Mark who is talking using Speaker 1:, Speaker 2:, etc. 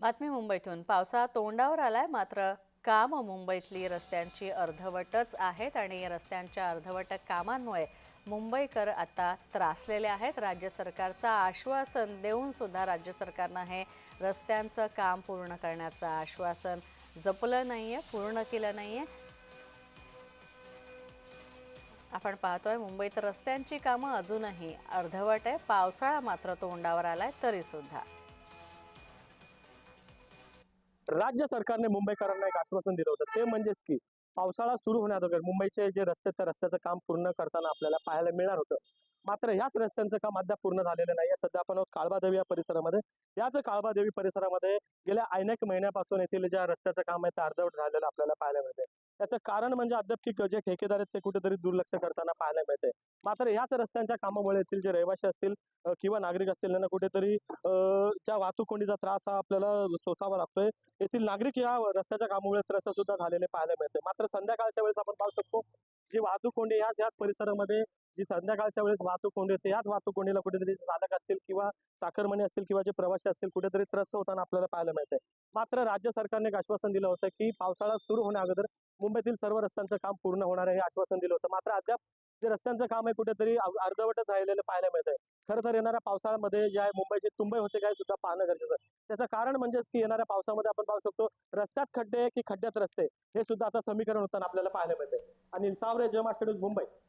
Speaker 1: बातमी मुंबईतून. पावसाळा तोंडावर आलाय मात्र काम मुंबईतली रस्त्यांची अर्धवटच आहेत आणि रस्त्यांच्या अर्धवट कामांमुळे मुंबईकर आता त्रासलेले आहेत. राज्य सरकारचं आश्वासन देऊन सुद्धा राज्य सरकारनं हे रस्त्यांचं काम पूर्ण करण्याचं आश्वासन जपलं नाही आहे पूर्ण केलं नाही आहे आपण पाहतोय मुंबईत रस्त्यांची कामं अजूनही अर्धवट आहे. पावसाळा मात्र तोंडावर आलाय तरी सुद्धा.
Speaker 2: राज्य सरकारने मुंबईकरांना एक आश्वासन दिलं होतं. ते म्हणजेच की पावसाळा सुरू होण्याअगोदर मुंबईचे जे रस्ते त्या रस्त्याचं काम पूर्ण करताना आपल्याला पाहायला मिळणार होतं. मात्र ह्याच रस्त्यांचं काम अद्याप पूर्ण झालेलं नाही. सध्या आपण काळबादेवी या परिसरामध्ये. याच काळबादेवी परिसरामध्ये गेल्या अनेक महिन्यापासून येथील ज्या रस्त्याचं काम आहे ते अर्धवट झालेलं आपल्याला पाहायला मिळते त्याचं कारण म्हणजे अद्याप की जे ठेकेदार आहेत ते कुठेतरी दुर्लक्ष करताना पाहायला मिळते मात्र ह्याच रस्त्यांच्या कामामुळे येथील जे रहिवासी असतील किंवा नागरिक असतील त्यांना कुठेतरी ज्या वाहतूक कोंडीचा त्रास हा आपल्याला सोसावा लागतोय येथील नागरिक या रस्त्याच्या कामामुळे त्रस्त सुद्धा झालेले पाहायला मिळते मात्र संध्याकाळच्या वेळेस आपण पाहू शकतो जी वाहतूक कोंडी याच याच परिसरामध्ये जी संध्याकाळच्या वेळेस वाहतूक कोंडी येते याच वाहतूक कोंडीला कुठेतरी चालक असतील किंवा चाकरमणी असतील किंवा जे प्रवासी असतील कुठेतरी त्रस्त होताना आपल्याला पाहायला मिळते मात्र राज्य सरकारने एक आश्वासन दिलं होतं की पावसाळा सुरू होण्या अगोदर मुंबईतील सर्व रस्त्यांचं काम पूर्ण होणार आहे हे आश्वासन दिलं होतं. मात्र अद्याप जे रस्त्यांचं काम आहे कुठेतरी अर्धवटच राहिलेलं पाहायला मिळतंय. खरं तर येणाऱ्या पावसाळ्यामध्ये जे आहे मुंबईचे तुंबई होते काय सुद्धा पाहणं गरजेचं आहे. त्याचं कारण म्हणजेच की येणाऱ्या पावसामध्ये आपण पाहू शकतो रस्त्यात खड्डे की खड्ड्यात रस्ते हे सुद्धा आता समीकरण होताना आपल्याला पाहायला मिळते आणि सावरे जमा शेड्यूल मुंबई.